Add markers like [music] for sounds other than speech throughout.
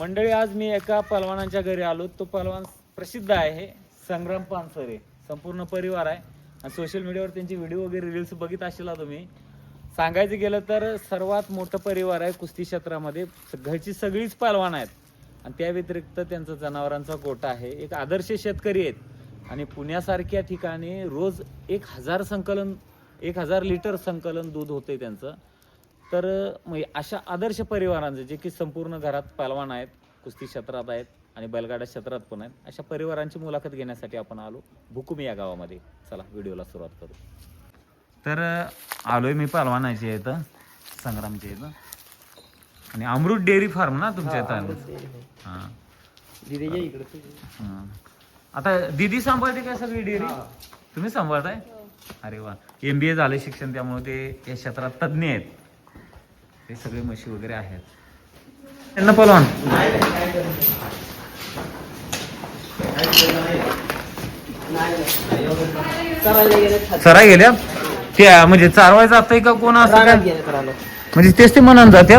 मंडळी आज मी एका पलवानाच्या घरी आलो. तो पलवान प्रसिद्ध आहे संग्राम पानसरे. संपूर्ण परिवार आहे. आणि सोशल मीडियावर त्यांचे व्हिडिओ वगैरे रील्स बघित असेला तुम्ही. सांगायचं गेलं तर सर्वात मोठं परिवार आहे कुस्ती क्षेत्रामध्ये. घरची सगळीच पलवान आहेत. आणि त्या व्यतिरिक्त त्यांचा जनावरांचा गोटा आहे. एक आदर्श शेतकरी आहेत. आणि पुण्यासारख्या ठिकाणी रोज एक हजार संकलन एक हजार लिटर संकलन दूध होते त्यांचं. तर मग अशा आदर्श परिवारांचे जे की संपूर्ण घरात पहलवान आहेत कुस्ती क्षेत्रात आहेत आणि बैलगाडा क्षेत्रात पण आहेत अशा परिवारांची मुलाखत घेण्यासाठी आपण आलो. भुकुमी या गावामध्ये. चला व्हिडिओला सुरुवात करू. तर आलोय मी पहलवानाची इथं. संग्रामच्या इथं. आणि अमृत डेअरी फार्म ना तुमच्या इथं? हां. हां. आता दिदी सांभाळते काय सगळी डेअरी? तुम्ही सांभाळताय? अरे वा. एम बी ए झालं शिक्षण त्यामुळे ते या क्षेत्रात तज्ज्ञ आहेत. ते सगळे म्हशी वगैरे आहेत. त्यांना पलवान सरा गेल्या? त्या म्हणजे चारवाय जातंय का कोण असं काय? म्हणजे तेच ते म्हणून जाते.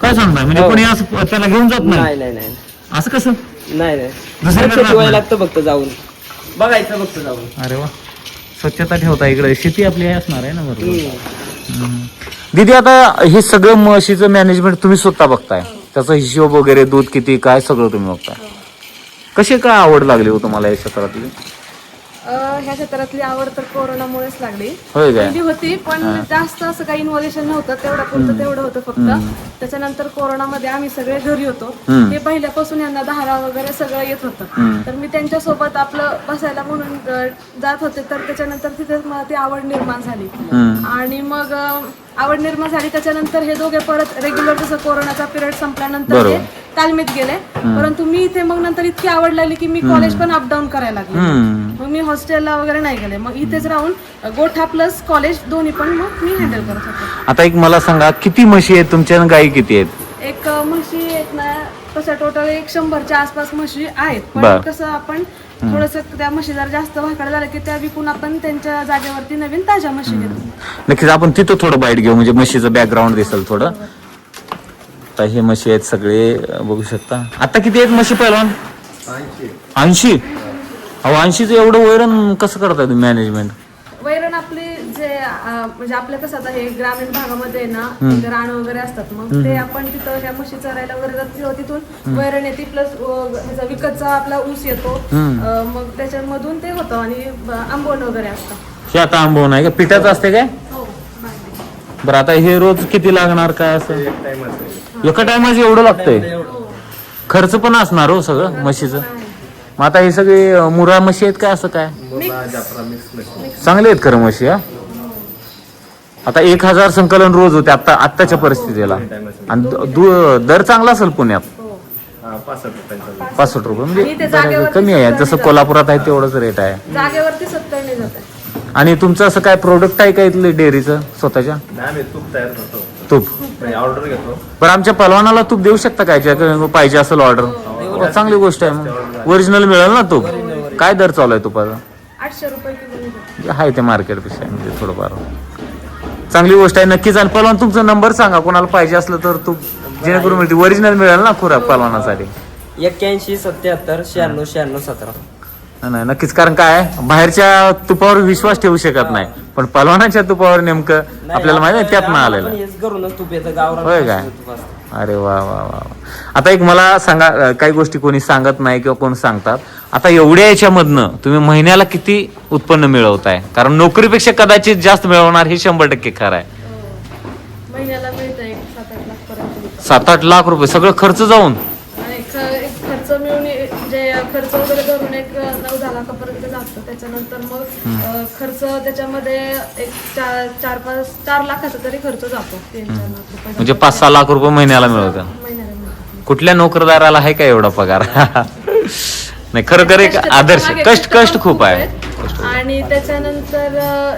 काय सांगताय म्हणजे कोणी असं त्याला घेऊन जात नाही. नाही नाही नाही. असं कसं? नाही नाही. जात नाही. लागतं फक्त जाऊन. बघायचं फक्त जाऊन. अरे वा. स्वच्छता ठेवता इकडे. शेती आपली असणार आहे ना बरोबर. हम्म. दिदी दीदी आता हे सगळं म्हशीचं मॅनेजमेंट तुम्ही स्वतः बघताय. त्याचा हिशोब वगैरे दूध किती काय सगळं तुम्ही बघताय. कशी काय आवड लागली हो तुम्हाला या क्षेत्रातली? ह्या क्षेत्रातली आवड तर कोरोनामुळेच लागली. होय काय? पहिली होती पण जास्त असं काही इन्व्हॉल्युशन नव्हतं तेवढं पुरतं तेवढं होतं फक्त. त्याच्यानंतर कोरोनामध्ये आम्ही सगळे घरी होतो. हे पहिल्यापासून यांना दहारा वगैरे सगळं येत होतं. तर मी त्यांच्यासोबत आपलं बसायला म्हणून अं, जात होते. तर त्याच्यानंतर तिथे मला ती आवड निर्माण झाली. आणि मग अं, आवड निर्माण झाली. त्याच्यानंतर हे दोघे परत रेग्युलर जसं कोरोनाचा पिरियड संपल्यानंतर. हे तालमीत गेले. परंतु मी इथे मग नंतर इतकी आवड लागली की मी कॉलेज पण अपडाऊन करायला लागले. मग मी हॉस्टेलला वगैरे नाही गेले. मग इथेच राहून गोठा प्लस कॉलेज दोन्ही पण मग मी हँडल करत होते. आता एक मला सांगा किती म्हशी आहेत तुमच्या गायी किती आहेत? एक म्हशी आहेत ना तसं टोटल एक शंभरच्या आसपास म्हशी आहेत. पण कसं आपण थोडस त्या म्हशी जर जास्त भाकडे झालं की त्या विकून आपण त्यांच्या जागेवरती नवीन ताज्या म्हशी घेतो. नक्कीच आपण तिथं थोडं बाईट घेऊ म्हणजे म्हशीचं बॅकग्राऊंड दिसेल थोडं. आता हे म्हशी आहेत सगळे बघू शकता. आता किती आहेत म्हशी पहिलवान? ऐंशी. अहो ऐंशीचं एवढं वैरण कसं करताय तुम्ही मॅनेजमेंट वैरण आपली जे अ, म्हणजे आपल्या कसं आता हे ग्रामीण भागामध्ये आहे ना रान वगैरे असतात मग ते आपण तिथं त्या म्हशी चरायला वगैरे जातो तिथून वैरण येते प्लस ह्याचा विकतचा आपला ऊस येतो. अ, मग त्याच्यामधून ते होतं आणि ब- आंबवण वगैरे असतं. हे आता आंबव नाही का? पिठाचं असते काय? हो. बरं आता हे रोज किती लागणार काय असं? एका टायमाचं एवढं लागतंय. खर्च पण असणार हो सगळं म्हशीचं. मग आता हे सगळे मुरा म्हशी आहेत काय असं काय? चांगले आहेत खरं म्हशी हा. आता एक हजार संकलन रोज होते आता आत्ताच्या परिस्थितीला. आणि दर चांगला असेल पुण्यात. पासष्ट रुपये म्हणजे कमी आहे. जसं कोल्हापुरात आहे तेवढंच रेट आहे. जागेवरती सत्तर जाते आणि तुमचं असं काय प्रोडक्ट आहे का इथलं डेअरीचं स्वतःच्या? आम्ही तूप तयार करतो. तूप. नाही ऑर्डर घेतो. बरं आमच्या पलवानाला तूप देऊ शकता काय ज्या- पाहिजे असेल ऑर्डर चांगली गोष्ट आहे मग. ओरिजिनल मिळेल ना तूप? काय दर चालू आहे तुपाचा? आठशे रुपये किलो. आहे ते. मार्केटपेक्षा म्हणजे थोडंफार. चांगली गोष्ट आहे नक्कीच. आणि पलवान तुमचा नंबर सांगा. कोणाला पाहिजे असलं तर तूप जेणेकरून मिळते ओरिजिनल मिळेल ना खुरा पलवानासाठी? एक्क्याऐंशी सत्याहत्तर शहाण्णव शहाण्णव सतरा. नाही, नक्कीच. कारण काय आहे, बाहेरच्या तुपावर विश्वास ठेवू शकत नाही. पण पलवानाच्या तुपावर नेमकं आपल्याला माहिती आहे त्यात ना आलेलं होय काय? अरे वा वा वा वा. आता एक मला सांगा काही गोष्टी कोणी सांगत नाही किंवा कोण सांगतात. आता एवढ्या याच्यामधनं तुम्ही महिन्याला किती उत्पन्न मिळवताय? कारण नोकरीपेक्षा कदाचित जास्त मिळवणार हे शंभर टक्के खरं आहे. पर्यंत. सात आठ लाख रुपये सगळं खर्च जाऊन? जे खर्च वगैरे धरून एक नऊ दहा लाखापर्यंत जातं त्याच्यानंतर मग खर्च त्याच्यामध्ये एक चार चार पाच चार लाखाचा तरी खर्च जातो. तीन चार लाख रुपये म्हणजे पाच सहा लाख रुपये महिन्याला महिन्याला मिळतो. कुठल्या नोकरदाराला आहे का एवढा पगार? नाही. खरोखर एक कष्ट आदर्श मागे कष्ट कष्ट खूप आहे. आहेत. आणि त्याच्यानंतर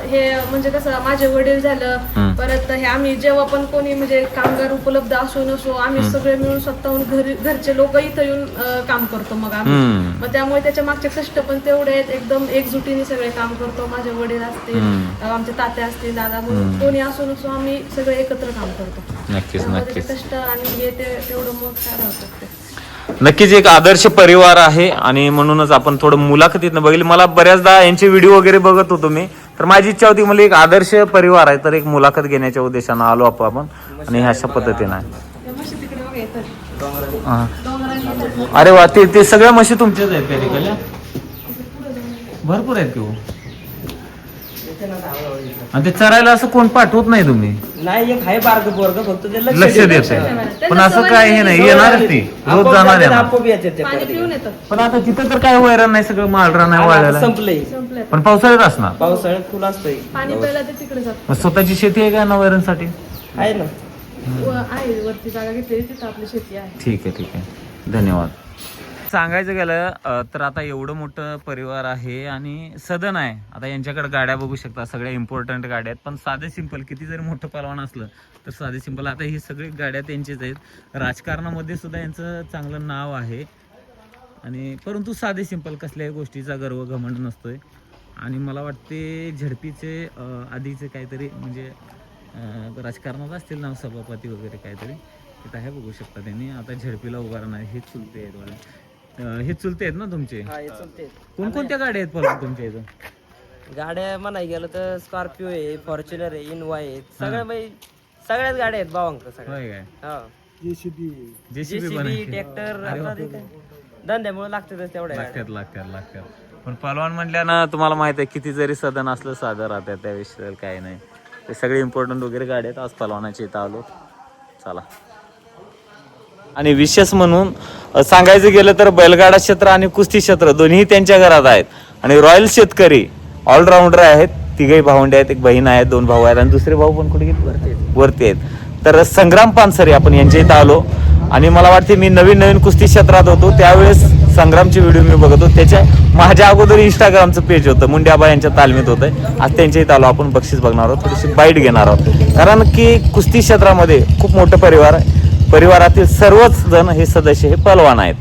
हे म्हणजे कसं माझे वडील झालं परत हे आम्ही जेव्हा पण कोणी म्हणजे कामगार उपलब्ध असो नसो आम्ही सगळे मिळून स्वतःहून घरी घरचे लोक इथं येऊन काम करतो मग आम्ही. मग त्यामुळे त्याच्या मागचे कष्ट पण तेवढे आहेत. एकदम एकजुटीने सगळे काम करतो. माझे वडील असतील आमचे तात्या असतील दादा म्हणून कोणी असो नसो आम्ही सगळे एकत्र काम करतो. नक्कीच कष्ट आणि हे तेवढं मग काय राहतात ते नक्कीच एक आदर्श परिवार आहे आणि म्हणूनच आपण थोडं मुलाखतीतनं बघितली. मला बऱ्याचदा यांचे व्हिडिओ वगैरे बघत होतो मी. तर माझी इच्छा होती मला एक आदर्श परिवार आहे तर एक मुलाखत घेण्याच्या उद्देशानं आलो आपण आणि ह्या अशा पद्धतीनं आहे. अरे वा ते ते सगळ्या म्हशी तुमच्याच आहेत भरपूर आहेत आणि ते चरायला असं कोण पाठवत नाही तुम्ही? नाही एक आहे बारक पोरग फक्त ते लक्ष देत नाही. आहे पण असं काय हे नाही येणार ती रोज जाणार आहे आपोआप येतात ते पाणी परत. पिऊन येतात. पण आता तिथं तर काय वैरण नाही सगळं माळरा नाही आता वाळलेला संपलंय. संपले पण पावसाळ्यात असणार. पावसाळ्यात फुल असतंय. पाणी प्यायला ते तिकडे मग स्वतःची शेती आहे का ना वैरणसाठी? आहे ना. आहे वरती जागा घेतलेली तिथं आपली शेती आहे. ठीक आहे ठीक आहे. धन्यवाद. सांगायचं गेलं तर आता एवढं मोठं परिवार आहे आणि सदन आहे. आता यांच्याकडे गाड्या बघू शकता सगळ्या इम्पॉर्टंट गाड्या आहेत. पण साधे सिंपल किती जरी मोठं पलवान असलं तर साधे सिंपल आता ही सगळी गाड्या त्यांचीच आहेत. राजकारणामध्ये सुद्धा यांचं चांगलं नाव आहे. आणि परंतु साधे सिंपल कसल्याही गोष्टीचा गर्व घमंड नसतोय. आणि मला वाटते झडपीचे आधीचे काहीतरी म्हणजे राजकारणात असतील ना सभापती वगैरे काहीतरी तिथं हे बघू शकता त्यांनी. आता झडपीला उभारणार हे चुलते आहेत मला अ, हे चुलते आहेत ना तुमचे? हा हे चलते कोणकोणत्या गाड्या आहेत पण तुमच्या इथं? गाड्या म्हणाय गेलं तर स्कॉर्पिओ आहे फॉर्च्युनर आहे इनोवा आहे. सगळ्या बाई सगळ्याच गाड्या आहेत भावांक सगळ्या. होय काय? हा. जेसीबी. पण जेसीबी आहे. ट्रॅक्टर आता ते काय धंद्यामुळे लागतातच तेवढ्या गाड्या. लागतात लागतात लागतात. पण पलवान म्हटल्यानं तुम्हाला माहीत आहे किती जरी सदन असलं साधं राहतात त्याविषयी काही नाही. ते सगळे इम्पॉर्टंट वगैरे गाड्या आहेत. आज पलवानाच्या इथं आलो. चला. आणि विशेष म्हणून सांगायचं गेलं तर बैलगाडा क्षेत्र आणि कुस्ती क्षेत्र दोन्ही त्यांच्या घरात आहेत. आणि रॉयल शेतकरी ऑलराऊंडर आहेत तिघही भावंडे आहेत एक बहीण आहेत दोन भाऊ आहेत आणि दुसरे भाऊ पण कुठे गेले? वरती आहेत. तर संग्राम पानसरे आपण यांच्या इथं आलो. आणि मला वाटते मी नवीन नवीन कुस्ती क्षेत्रात होतो त्यावेळेस संग्रामचे व्हिडिओ मी बघत. होतो त्याच्या माझ्या अगोदर इंस्टाग्रामचं पेज होतं मुंड्याबा यांच्या तालमीत होतं. आज त्यांच्या इथं आलो आपण बक्षीस बघणार आहोत थोडीशी बाईट घेणार आहोत. कारण की कुस्ती क्षेत्रामध्ये खूप मोठं परिवार आहे. परिवारातील सर्वच जण हे सदस्य हे पलवान आहेत.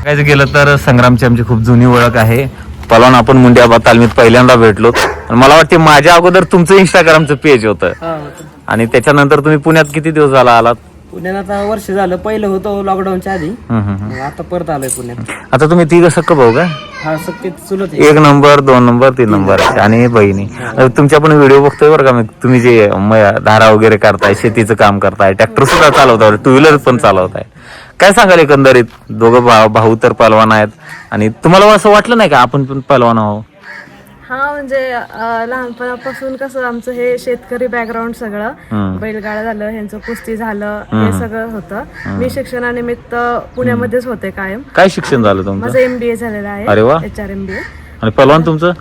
बघायचं गेलं तर संग्रामची आमची खूप जुनी ओळख आहे. पलवान आपण मुंड्याबा तालमीत पहिल्यांदा भेटलो. आणि मला वाटते माझ्या अगोदर तुमचं इंस्टाग्रामचं पेज होतं. हा होतं. आणि त्याच्यानंतर तुम्ही पुण्यात किती दिवस झाला आलात? पुण्यात आता वर्ष झालं पहिलं होतं लॉकडाऊनच्या आधी. मग आता परत आलोय पुण्यात. आता तुम्ही तिघ सक्क भाऊ का? हा सत्य चुलत आहे. एक नंबर दोन नंबर तीन नंबर आणि बहिणी. तुमच्या पण व्हिडिओ बघतोय बरं का? मी तुम्ही जे म- धारा वगैरे करताय शेतीचं काम करताय ट्रॅक्टर सुद्धा चालवताय टू व्हीलर पण चालवताय. काय सांगाल एकंदरीत? दोघं भाऊ भाऊ तर पलवान आहेत आणि तुम्हाला असं वाटलं नाही का आपण पण पलवान आहो हा म्हणजे अं, लहानपणापासून कसं आमचं हे शेतकरी बॅकग्राऊंड सगळं. बैलगाडा झालं ह्यांचं कुस्ती झालं हे. सगळं होतं. मी शिक्षणानिमित्त पुण्यामध्येच होते कायम. काय शिक्षण झालं तुमचं? माझं एमबीए झालेलं अरे आहे वा. एच आर एमबीए आणि पलवान तुमचं?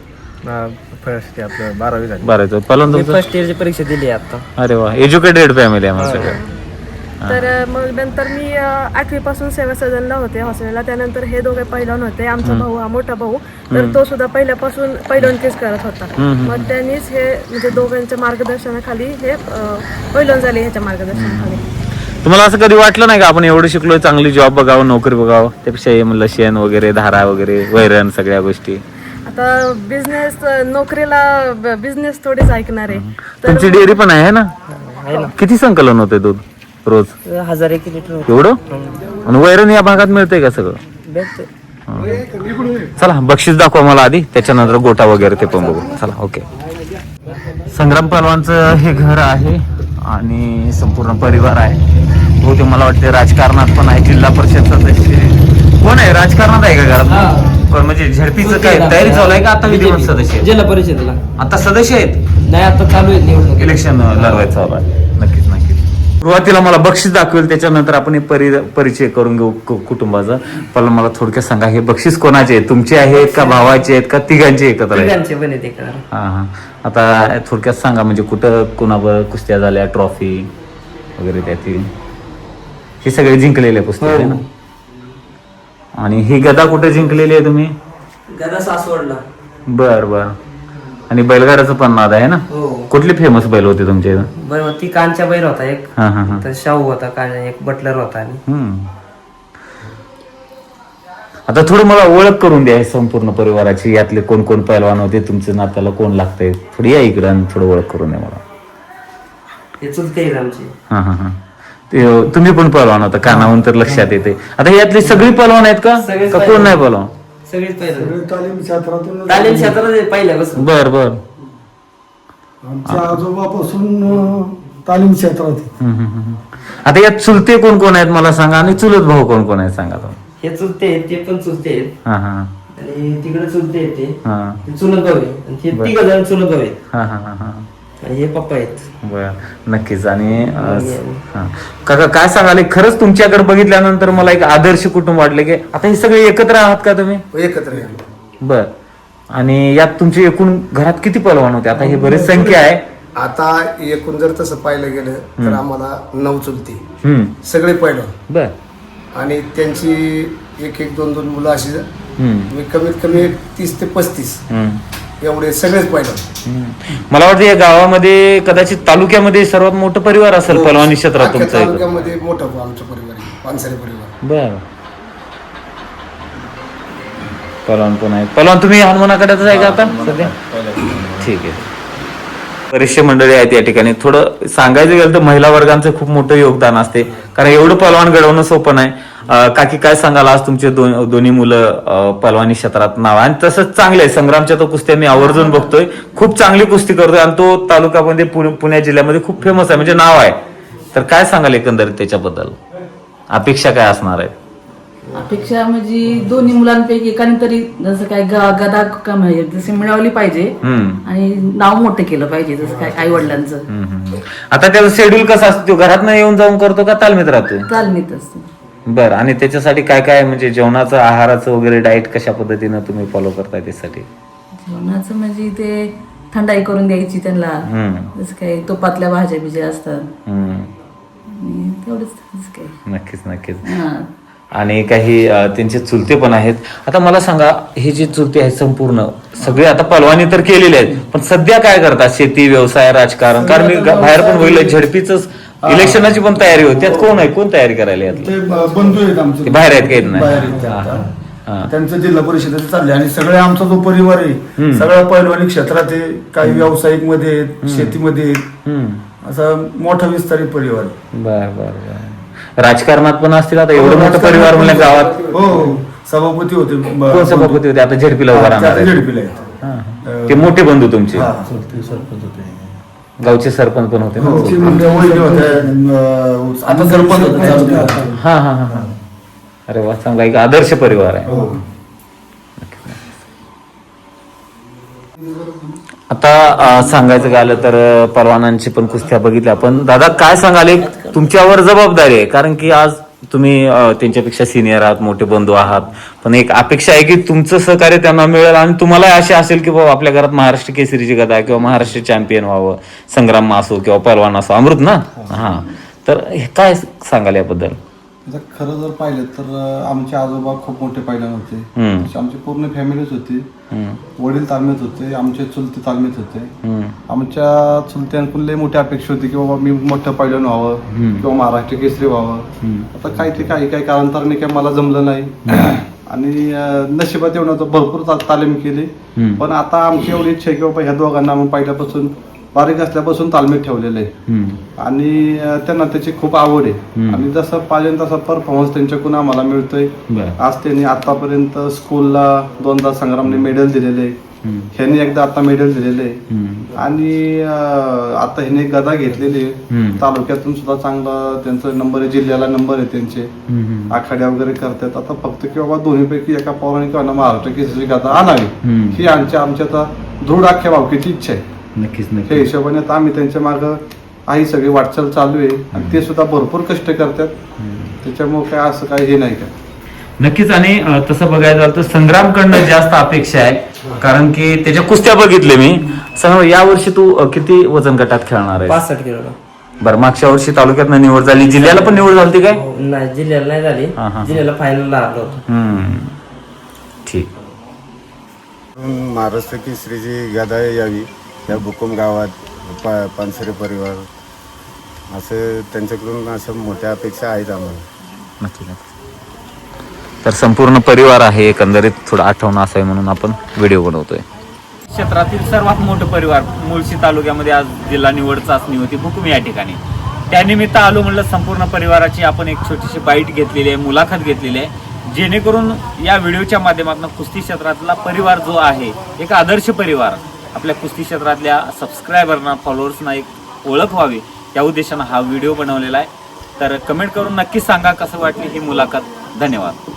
फर्स्ट आपलं बारावी झाली. बरं पलवान मी तुमचं? फर्स्ट इयरची परीक्षा दिली आहे आता. अरे वा. एज्युकेटेड फॅमिली आहे मग सगळं तर मग नंतर मी अं, आठवीपासून सेवा सदनला होते हॉस्टेलला. त्यानंतर हे दोघे पहिलवान होते. आमचा भाऊ हा मोठा भाऊ. तर तो सुद्धा पहिल्यापासून पहिलवानकीच करत होता. मग त्यांनीच हे म्हणजे दोघांच्या मार्गदर्शनाखाली हे अं, पहिलवान झाले ह्याच्या मार्गदर्शनाखाली. तुम्हाला असं कधी वाटलं नाही का? आपण एवढं शिकलोय चांगली जॉब बघावं नोकरी बघावं? त्यापेक्षा हे शेण वगैरे धारा वगैरे वैरण सगळ्या गोष्टी. आता बिझनेस नोकरीला बिझनेस थोडीच ऐकणार आहे. तुमची डेअरी पण आहे ना? आहे ना किती संकलन होते दूध? रोज? हजार एक लिटर. एवढं? आणि वैरण या भागात मिळतंय का सगळं? भेटते चला बक्षीस दाखवा मला आधी त्याच्यानंतर गोटा वगैरे ते पण बघू. चला ओके. संग्राम पहलवानचं हे घर आहे आणि संपूर्ण परिवार आहे. बहुतेक मला वाटते राजकारणात पण आहे जिल्हा परिषद सदस्य कोण आहे? राजकारणात आहे का घरात? पण म्हणजे झडपीचं काय? तयारी चालू आहे का आता विधिमंडळ सदस्य? जिल्हा परिषदेला. आता सदस्य आहेत? नाही आता चालू आहे निवडणूक. इलेक्शन लढवायचं चालू आहे. सुरुवातीला मला बक्षीस दाखवेल त्याच्यानंतर आपण हे परि परिचय करून घेऊ कुटुंबाचा. पण मला थोडक्यात सांगा हे बक्षीस कोणाचे आहे तुमचे आहेत का भावाचे आहेत का तिघांचे एकत्र का हा हा. आता थोडक्यात सांगा म्हणजे कुठं कुणावर कुस्त्या झाल्या ट्रॉफी वगैरे त्यातील हे सगळे जिंकलेले कुस्त्या आहे ना? आणि ही गदा कुठे जिंकलेली आहे तुम्ही? गदा सासवडला. बर बर. आणि बैलगाड्याचं पण नाद आहे ना? हो. कुठली फेमस बैल होती तुमच्या इथं? ती कांच्या बैल होता एक. हा हा हा. तर शाहू होता कान एक बटलर होता आणि. हम्म. आता थोडं मला ओळख करून द्या हे संपूर्ण परिवाराची यातले कोण कोण पैलवान होते तुमच्या नात्याला कोण लागतंय? थोडी या इकडं आणि थोडं ओळख करून द्या मला. हे चुलते आहेत आमची. हा हा हा. ते, अं, तुम्ही पण पलवान होता कानावून तर लक्षात येते. आता यातली सगळी पलवान आहेत का? सगळेच का कोण पहलवान. नाही पलवान? सगळीच पहिलं. सगळे तालीम क्षेत्रातून तालीम क्षेत्रात आहे पहिल्यापासून. बर बर. आमच्या आजोबापासून अं, तालीम क्षेत्रात आहे. हम्म, हम्म, हम्म. आता यात चुलते कोण कोण आहेत मला सांगा? आणि चुलत भाऊ कोण कोण आहेत सांगा तुम्ही? हे चुलते आहेत ते पण चुलते आहेत. हा हा. आणि तिकडे चुलते आहेत ते. हा. ते चुलत भाऊ आहे आणि ते. तिघ जण चुलत भाऊ आहेत. हा हा हा हा. हे पप्पा आहेत. बर नक्कीच. आणि अं, हा. काका काय सांगाल? हे खरंच तुमच्याकडे बघितल्यानंतर मला एक आदर्श कुटुंब वाटले की आता हे सगळे एकत्र आहात का तुम्ही? एकत्र आहे. बर. आणि यात तुमची एकूण घरात किती पलवान होते? आता ही बरीच संख्या आहे. आता एकूण जर तसं पाहिलं गेलं तर आम्हाला नऊ चुलती. हम्म. सगळे पहिलं बर. आणि त्यांची एक एक दोन दोन मुलं अशी हम्म. मी कमीत कमी एक तीस ते पस्तीस. हम्म. एवढे सगळेच हम्म. मला वाटतं या गावामध्ये कदाचित तालुक्यामध्ये सर्वात मोठं परिवार असेल पलवानी क्षेत्रात अख्ख्या तुमचं एक. तालुक्यामध्ये मोठं आमचं परिवार आहे पानसरे परिवार. बर. पलवान पण आहे? पलवान तुम्ही हनुमानाकडेच आहे का आता? सध्या? ठीक आहे. बरेचसे मंडळी आहेत या ठिकाणी. थोडं सांगायचं गेलं तर महिला वर्गांचं खूप मोठं योगदान असते. कारण एवढं पलवान घडवणं सोपं नाही. काकी काय सांगाल? आज तुमचे दोन- दोन्ही मुलं पलवानी क्षेत्रात नाव आहे. आणि तसंच चांगले आहे संग्रामच्या तो कुस्त्या मी आवर्जून बघतोय. खूप चांगली कुस्ती करतोय आणि तो तालुक्यामध्ये पुणे- जिल्ह्यामध्ये खूप फेमस आहे. म्हणजे नाव आहे. तर काय सांगाल एकंदरीत त्याच्याबद्दल? अपेक्षा काय असणार आहे? अपेक्षा म्हणजे दोन्ही मुलांपैकी एकाने तरी जसं काय गदा का म्हणजे मिळवली पाहिजे आणि नाव मोठं केलं पाहिजे जसं काय आई वडिलांचं. आता त्याचा शेड्यूल कसा असतो? तो घरात येऊन जाऊन करतो का तालमीत राहतोय? तालमीत असते. बर आणि त्याच्यासाठी काय काय म्हणजे जेवणाचं आहाराचं वगैरे डाएट कशा पद्धतीनं तुम्ही फॉलो करताय त्यासाठी? जेवणाचं म्हणजे ते थंडाई करून द्यायची त्यांना. हम्म. जसं काय तुपातल्या भाज्या बिज्या असतात. हम्म. आणि तेवढंच जसं काय नक्कीच नक्कीच. हा. आणि काही अं, त्यांचे चुलते पण आहेत. आता मला सांगा हे जे चुलते आहेत संपूर्ण सगळे आता पलवानी तर केलेले आहेत पण सध्या काय करतात? शेती व्यवसाय राजकारण कारण मी गा- बाहेर पण बघितलं झडपीच इलेक्शनाची पण तयारी होती. त्यात कोण आहे? कोण तयारी करायला यातलं? ते ब- बंधू आहेत आमचे. ते बाहेर आहेत का येत नाही? बाहेर आहेत ते हा, आता. हा. त्यांचं जिल्हा परिषदेचं चालले आणि सगळे आमचा जो परिवार आहे सगळा पैलवानी क्षेत्रात आहे. काही व्यावसायिकमध्ये आहेत, शेतीमध्ये आहेत. हम्म. असा मोठा विस्तारित परिवार आहे. बर बर बर. राजकारणात पण असतील आता? एवढं मोठं परिवार म्हणलं गावात हो हो. सभापती होते. ब- कोण सभापती होते? आता झेडपीला उभा हा, राहणार ते आहेत. आता झेडपीला आहेत. हा, हा. ते मोठे बंधू तुमचे. हा. गावचे सरपंच पण होते ना. हो, ते वहिनी होत्या, अं, आता सरपंच होते. हा हा हा हा. अरे वा चांगला. एक आदर्श परिवार आहे. हो. आता अं, सांगायचं झालं तर अं, परवानांची पण कुस्त्या बघितल्या पण दादा काय सांगाल? एक तुमच्यावर जबाबदारी आहे. कारण की आज तुम्ही त्यांच्यापेक्षा सिनियर आहात मोठे बंधू आहात. पण एक अपेक्षा आहे की तुमचं सहकार्य त्यांना मिळेल आणि तुम्हाला अशी असेल की बाबा आपल्या घरात महाराष्ट्र केसरीची गदा आहे किंवा महाराष्ट्र चॅम्पियन व्हावं संग्राम असो किंवा पलवान असो अमृत ना? हा. तर हे काय सांगाल याबद्दल? आता खरं जर पाहिलं तर आमचे आजोबा खूप मोठे पैलवान होते. आमची पूर्ण फॅमिलीच होती. वडील तालमीत होते आमचे चुलते तालमीत होते. आमच्या चुलत्यांकडून लई मोठी अपेक्षा होती की बाबा मी मोठं पैलवान व्हावं किंवा महाराष्ट्र केसरी व्हावं. आता काही ते काही काही कालांतराने काही मला जमलं नाही. [coughs] आणि नशिबात येऊन भरपूर तालीम केली. पण आता आमची एवढी इच्छा आहे की बाबा ह्या दोघांना आम्ही पहिल्यापासून बारीक असल्यापासून तालमीत ठेवलेलं आहे. आणि त्यांना त्याची खूप आवड आहे आणि जसं पाहिजे तसा परफॉर्मन्स त्यांच्याकडून आम्हाला मिळतोय. आज त्यांनी आतापर्यंत स्कूलला दोनदा संग्रामने मेडल दिलेले ह्यांनी एकदा आता मेडल दिलेले. आणि आता ह्याने गदा घेतलेली. तालुक्यातून सुद्धा चांगला त्यांचा नंबर आहे जिल्ह्याला नंबर आहे त्यांचे. आखाड्या वगैरे करतात आता फक्त की बाबा दोन्हीपैकी एका पौराणिक महाराष्ट्र केसरी गदा आणावी. ही आमच्या आमच्या आता दृढ अख्ख्या भावकीची इच्छा आहे नक्कीच त्या नक्कीच हिशोबाने आता आम्ही त्यांच्या मागं आहे सगळी वाटचाल चालू आहे. आणि ते सुद्धा भरपूर कष्ट करतात. त्याच्यामुळे काय असं काही हे नाही का? नक्कीच आणि अं, तसं बघायला झालं तर संग्रामकडनं जास्त अपेक्षा आहे. कारण की त्याच्या कुस्त्या बघितले मी. संग्राम यावर्षी तू अं, किती वजन गटात खेळणार आहे पासष्ट किलो बरं मागच्या वर्षी तालुक्यात निवड झाली. जिल्ह्याला पण निवड झाली काय? नाही जिल्ह्याला नाही झाली. हा, हा. जिल्ह्याला हरलो होतो. हम्म. ठीक. महाराष्ट्र केसरीची गदा यावी. या भुकुम गावात प पानसरे परिवार असं त्यांच्याकडून असं मोठ्या अपेक्षा आहेत आम्हाला. नक्की नक्की. तर संपूर्ण परिवार आहे एकंदरीत थोडं आठवण असावी म्हणून आपण व्हिडिओ बनवतोय. क्षेत्रातील सर्वात मोठं परिवार मुळशी तालुक्यामध्ये आज जिल्हा निवड चाचणी होती भुकुम या ठिकाणी. त्यानिमित्त आलो म्हणलं संपूर्ण परिवाराची आपण एक छोटीशी बाईट घेतलेली आहे मुलाखत घेतलेली आहे. जेणेकरून या व्हिडिओच्या माध्यमातून कुस्ती क्षेत्रातला परिवार जो आहे एक आदर्श परिवार आपल्या कुस्ती क्षेत्रातल्या सबस्क्रायबरना फॉलोअर्सना एक ओळख व्हावी या उद्देशानं हा व्हिडिओ बनवलेला आहे. तर कमेंट करून नक्कीच सांगा कसं वाटली ही मुलाखत. धन्यवाद.